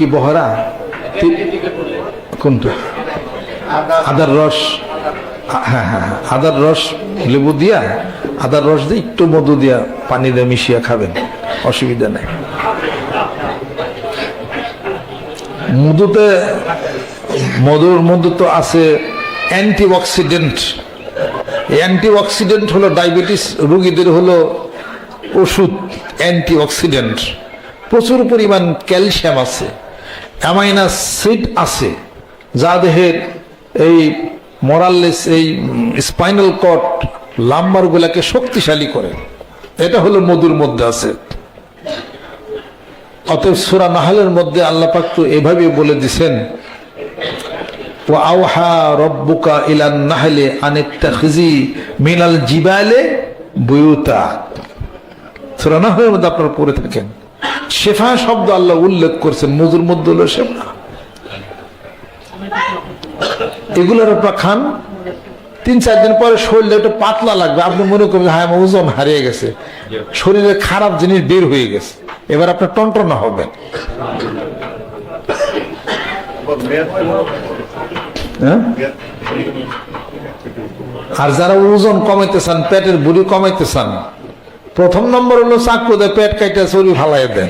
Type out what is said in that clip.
কি বহরা? কোনটা? আদার রস। হ্যাঁ হ্যাঁ হ্যাঁ। আদার রস লেবু দিয়া, আদার রস দিয়ে একটু মধু দিয়া পানি দিয়ে মিশিয়ে খাবেন। অসুবিধা নেই। মধুতে, মধুর মধু তো আছে অ্যান্টিঅক্সিডেন্ট। অ্যান্টিঅক্সিডেন্ট হলো ডায়াবেটিস, রোগীদের হলো ওষুধ অ্যান্টিঅক্সিডেন্ট। প্রচুর পরিমাণ ক্যালসিয়াম আছে। অ্যামাইনাসিড আছে, যা দেহের এই মরাললেস এই স্পাইনাল কট লাম্বারগুলাকে শক্তিশালী করে। এটা হলো মধুর মধ্যে আছে। অতএব সুরা নাহালের মধ্যে আল্লাহ পাক তো এভাবে বলে দিছেন ও আওহা রব্বুকা ইলান নাহলে আনিত্তাখিজি মিনাল জিবালে বুয়ুতা। সুরা নাহলের মধ্যে আপনারা পড়ে থাকেন। শেফা শব্দ আল্লাহ উল্লেখ করছেন, মধুর মধ্যে হলো শেফা। এগুলোর আপনার খান, তিন চার দিন পরে শরীরে একটু পাতলা লাগবে। আপনি মনে করবেন হ্যাঁ আমার ওজন হারিয়ে গেছে। শরীরে খারাপ জিনিস বের হয়ে গেছে। এবার আপনার টনটনা হবে হ্যাঁ? আর যারা ওজন কমাইতে চান, পেটের বুড়ি কমাইতে চান প্রথম নম্বর হলো চাকু পেট কাইটা চুল ফালাই দেন